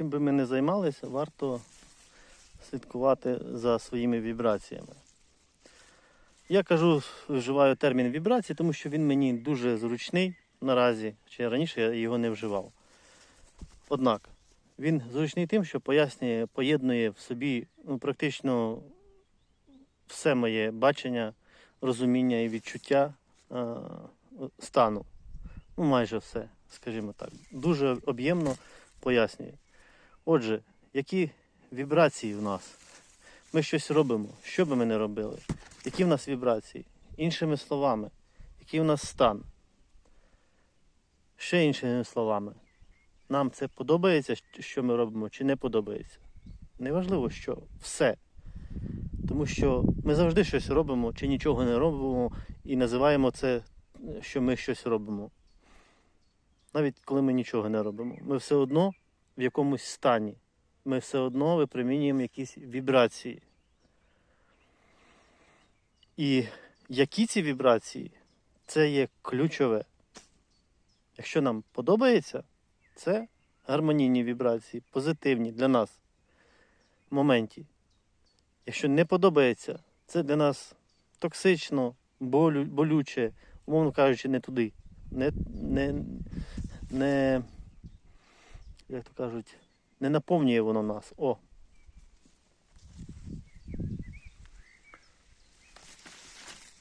чим би ми не займалися, варто слідкувати за своїми вібраціями. Я кажу, вживаю термін вібрації, тому що він мені дуже зручний наразі, чи раніше я його не вживав. Однак, він зручний тим, що пояснює, поєднує в собі ну, практично все моє бачення, розуміння і відчуття е, стану. Ну, майже все, скажімо так. Дуже об'ємно пояснює. Отже, які вібрації в нас? Ми щось робимо, що би ми не робили? Які в нас вібрації? Іншими словами, який в нас стан? Ще іншими словами, нам це подобається, що ми робимо, чи не подобається? Неважливо, що все. Тому що ми завжди щось робимо, чи нічого не робимо, і називаємо це, що ми щось робимо. Навіть коли ми нічого не робимо. Ми все одно в якомусь стані. Ми все одно випромінюємо якісь вібрації. І які ці вібрації, це є ключове. Якщо нам подобається, це гармонійні вібрації, позитивні для нас в моменті. Якщо не подобається, це для нас токсично, болю, болюче, умовно кажучи, не туди. Не, не, не, як то кажуть, не наповнює воно нас. О.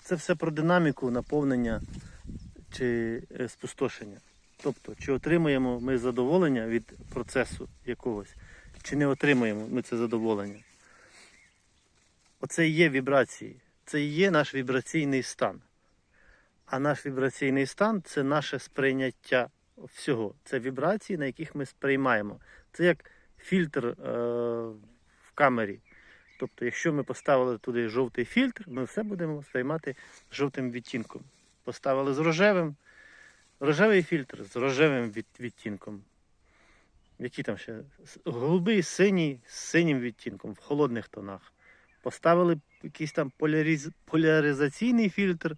Це все про динаміку наповнення чи е, спустошення. Тобто, чи отримуємо ми задоволення від процесу якогось, чи не отримуємо ми це задоволення. Оце і є вібрації, це і є наш вібраційний стан. А наш вібраційний стан це наше сприйняття всього. Це вібрації, на яких ми сприймаємо. Це як фільтр е- в камері. Тобто, якщо ми поставили туди жовтий фільтр, ми все будемо сприймати жовтим відтінком. Поставили з рожевим, рожевий фільтр з рожевим від, відтінком. Які там ще? Голубий, синій з синім відтінком в холодних тонах. Поставили якийсь там поляріз... поляризаційний фільтр.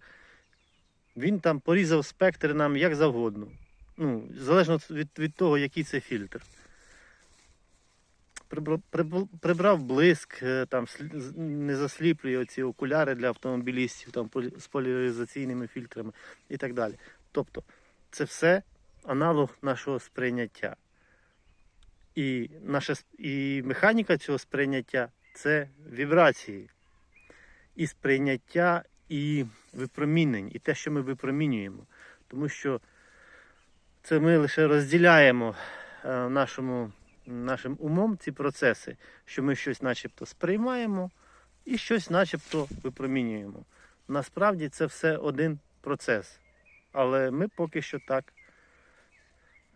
Він там порізав спектр нам як завгодно. Ну, залежно від, від того, який це фільтр. Прибра- Прибрав блиск, е, там не засліплює оці окуляри для автомобілістів там, з поляризаційними фільтрами і так далі. Тобто, це все аналог нашого сприйняття. І, наше, с- і механіка цього сприйняття це вібрації. І сприйняття, і випромінень, і те, що ми випромінюємо. Тому що це ми лише розділяємо е, нашому, нашим умом ці процеси, що ми щось начебто сприймаємо і щось начебто випромінюємо. Насправді це все один процес. Але ми поки що так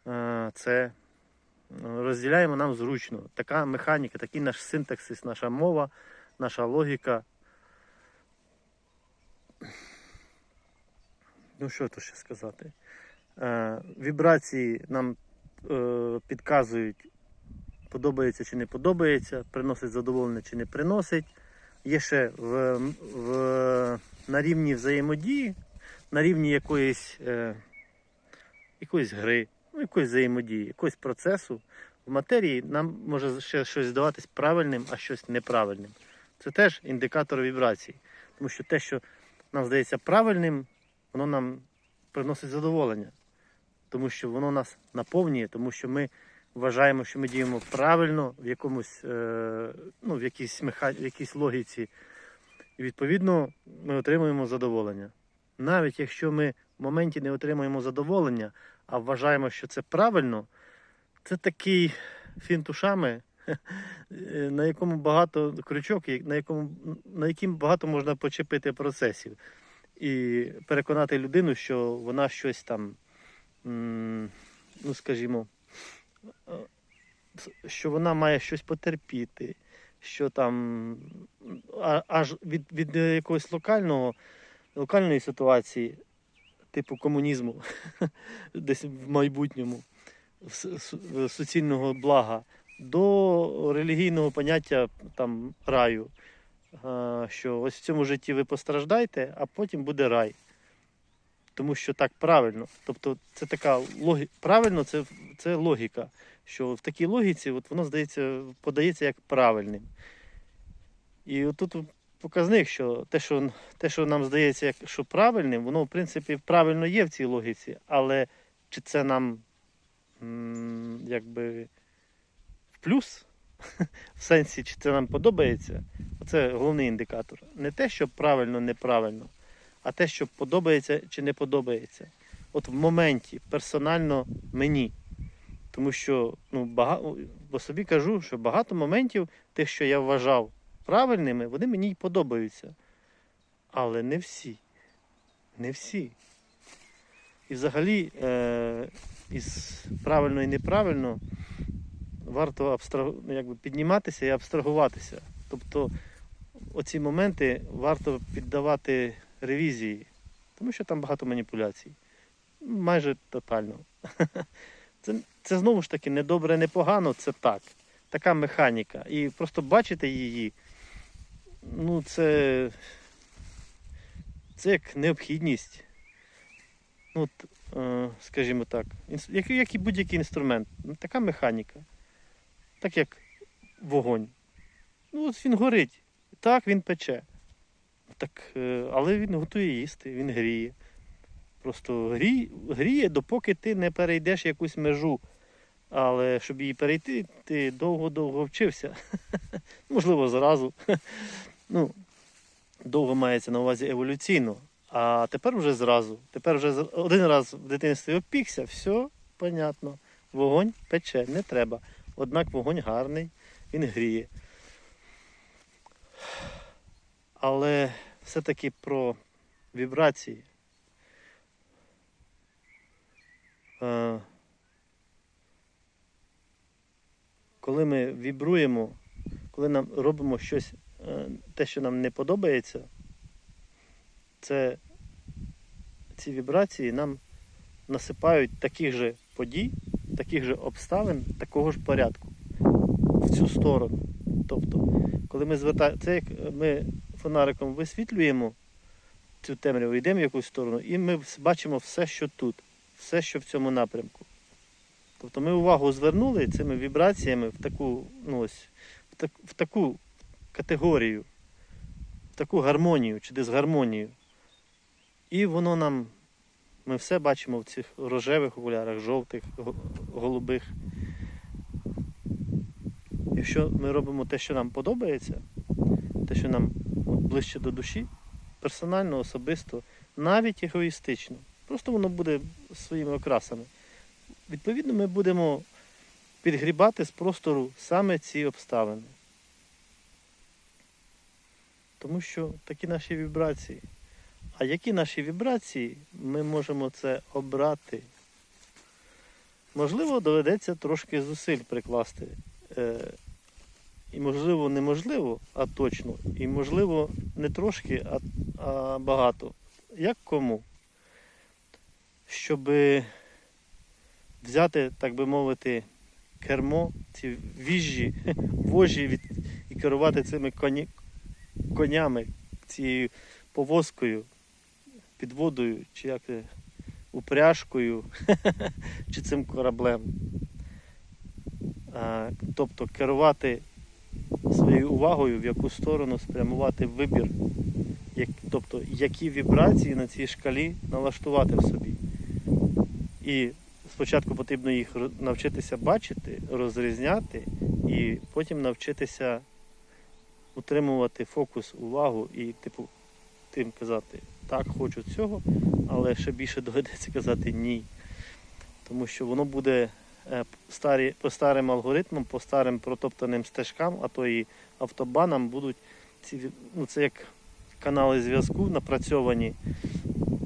е, це е, розділяємо нам зручно. Така механіка, такий наш синтаксис, наша мова, наша логіка. Ну, що тут ще сказати? Е, вібрації нам е, підказують, подобається чи не подобається, приносить задоволення чи не приносить. Є ще в, в, на рівні взаємодії, на рівні якоїсь, е, якоїсь гри, ну, якоїсь взаємодії, якогось процесу в матерії нам може ще щось здаватись правильним, а щось неправильним. Це теж індикатор вібрацій. Тому що те, що нам здається правильним, воно нам приносить задоволення. Тому що воно нас наповнює, тому що ми вважаємо, що ми діємо правильно в якомусь, е, ну, в якійсь, меха... в якійсь логіці. І відповідно ми отримуємо задоволення. Навіть якщо ми в моменті не отримуємо задоволення, а вважаємо, що це правильно, це такий фінт ушами, на якому багато крючок, на якому, на яким багато можна почепити процесів. І переконати людину, що вона щось там, ну скажімо, е, що вона має щось потерпіти, що там аж від, від якогось локального, локальної ситуації, типу комунізму, десь в майбутньому, суцільного блага, до релігійного поняття там раю. Е, Що ось в цьому житті ви постраждаєте, а потім буде рай. Тому що так правильно. Тобто це така логіка. Правильно, це, це логіка. що в такій логіці от воно здається, подається як правильним. І от тут показник, що те, що те, що нам здається, як що правильним, воно в принципі правильно є в цій логіці, але чи це нам якби в плюс, в сенсі, чи це нам подобається, це головний індикатор. Не те, що правильно, неправильно, а те, що подобається чи не подобається. От в моменті персонально мені. Тому що ну, бага... по собі кажу, що багато моментів, тих, що я вважав правильними, вони мені й подобаються. Але не всі. Не всі. І взагалі, е, із правильно і неправильно варто абстраг... ну, якби підніматися і абстрагуватися. Тобто оці моменти варто піддавати ревізії, тому що там багато маніпуляцій. Майже тотально. Це, це знову ж таки не добре, не погано, це так. Така механіка. І просто бачити її, ну, це, це як необхідність. Ну, от, е, скажімо так, як, як і будь-який інструмент. Ну, така механіка. Так як вогонь. Ну, от він горить. Так, він пече. Так, е, але він готує їсти, він гріє. Просто гріє, гріє, допоки ти не перейдеш якусь межу. Але щоб її перейти, ти довго-довго вчився. Можливо, зразу. ну, довго мається на увазі еволюційно. А тепер вже зразу. Тепер вже один раз в дитинстві опікся, все, понятно. Вогонь пече, не треба. Однак вогонь гарний, він гріє. Але все-таки про вібрації. Е, Коли ми вібруємо, коли нам робимо щось, е, те, що нам не подобається, це ці вібрації нам насипають таких же подій, таких же обставин, такого ж порядку в цю сторону. Тобто, коли ми звертаємо, це як ми фонариком висвітлюємо цю темряву, йдемо в якусь сторону, і ми бачимо все, що тут, все, що в цьому напрямку. Тобто ми увагу звернули цими вібраціями в таку, ну ось, в, так, в таку категорію, в таку гармонію чи дисгармонію. І воно нам, ми все бачимо в цих рожевих окулярах, жовтих, голубих. Якщо ми робимо те, що нам подобається, те, що нам ближче до душі, персонально, особисто, навіть егоїстично, просто воно буде своїми окрасами. Відповідно, ми будемо підгрібати з простору саме ці обставини. Тому що такі наші вібрації. А які наші вібрації, ми можемо це обрати. Можливо, доведеться трошки зусиль прикласти. І можливо, неможливо, а точно. І можливо, не трошки, а, а багато. Як кому? Щоби взяти, так би мовити, кермо, ці віжжі, вожі від, і керувати цими коні, конями, цією повозкою, підводою, чи як упряжкою, чи цим кораблем. Тобто керувати своєю увагою, в яку сторону спрямувати вибір, як, тобто які вібрації на цій шкалі налаштувати в собі. І спочатку потрібно їх навчитися бачити, розрізняти, і потім навчитися утримувати фокус, увагу і, типу, тим казати, так, хочу цього, але ще більше доведеться казати ні. Тому що воно буде старі, по старим алгоритмам, по старим протоптаним стежкам, а то і автобанам будуть ці, ну, це як канали зв'язку напрацьовані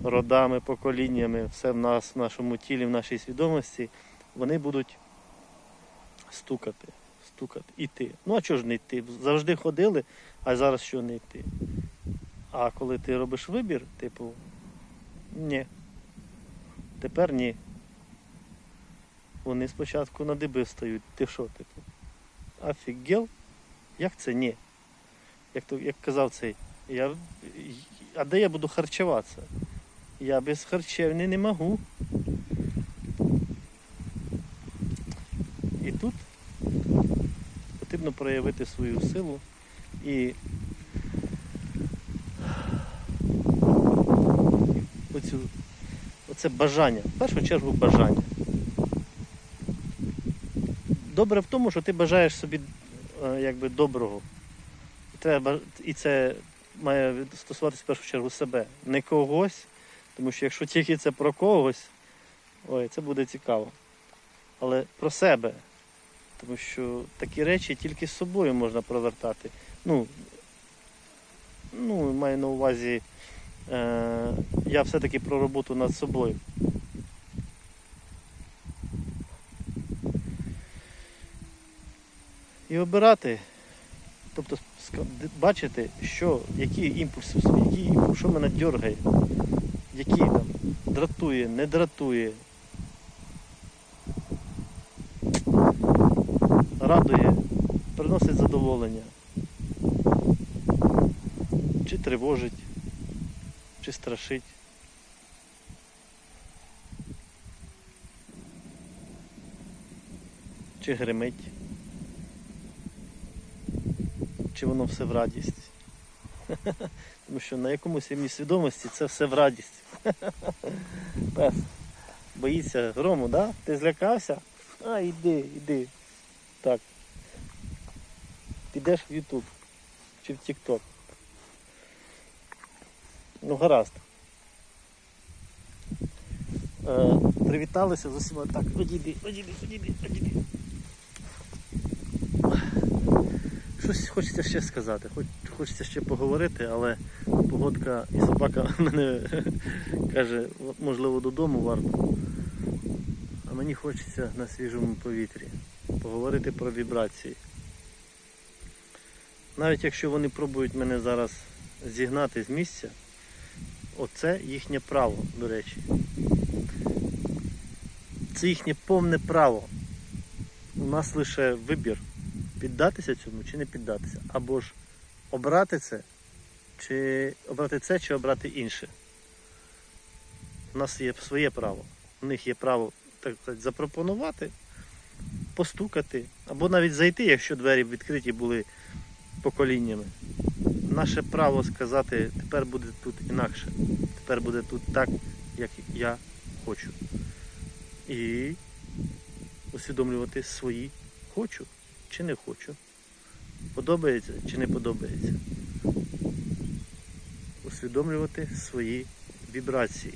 родами, поколіннями, все в нас, в нашому тілі, в нашій свідомості, вони будуть стукати, стукати, іти. Ну а чого ж не йти? Завжди ходили, а зараз що не йти? А коли ти робиш вибір, типу, ні. Тепер ні. Вони спочатку на диби стають. Ти що, типу? Офігел? Як це ні? Як, то, як казав цей, я, а де я буду харчуватися? Я без харчевні не можу. І тут потрібно проявити свою силу і оцю, оце бажання, в першу чергу бажання. Добре в тому, що ти бажаєш собі е, якби доброго. І, треба, і це має стосуватися в першу чергу себе, не когось, тому що якщо тільки це про когось, ой, це буде цікаво. Але про себе. Тому що такі речі тільки з собою можна провертати. Ну, ну маю на увазі, е, я все-таки про роботу над собою. І обирати, тобто бачити, що, які імпульси, які, імпульси, що мене дергає, які там дратує, не дратує, радує, приносить задоволення, чи тривожить, чи страшить. Чи гримить, чи воно все в радість. Тому що на якомусь рівні свідомості це все в радість. Пес боїться грому, да? Ти злякався? А, йди, йди. Так. Підеш в Ютуб чи в Тікток. Ну, гаразд. Е, привіталися з усіма. Так, одійди, одійди, одійди, одійди. Щось хочеться ще сказати, хоч, хочеться ще поговорити, але погодка і собака мене каже, можливо, додому варто. А мені хочеться на свіжому повітрі поговорити про вібрації. Навіть якщо вони пробують мене зараз зігнати з місця, оце їхнє право, до речі. Це їхнє повне право. У нас лише вибір піддатися цьому чи не піддатися. Або ж обрати це, чи обрати це, чи обрати інше. У нас є своє право. У них є право так сказати, запропонувати, постукати, або навіть зайти, якщо двері відкриті були поколіннями. Наше право сказати, тепер буде тут інакше. Тепер буде тут так, як я хочу. І усвідомлювати свої хочу чи не хочу. Подобається чи не подобається. Усвідомлювати свої вібрації.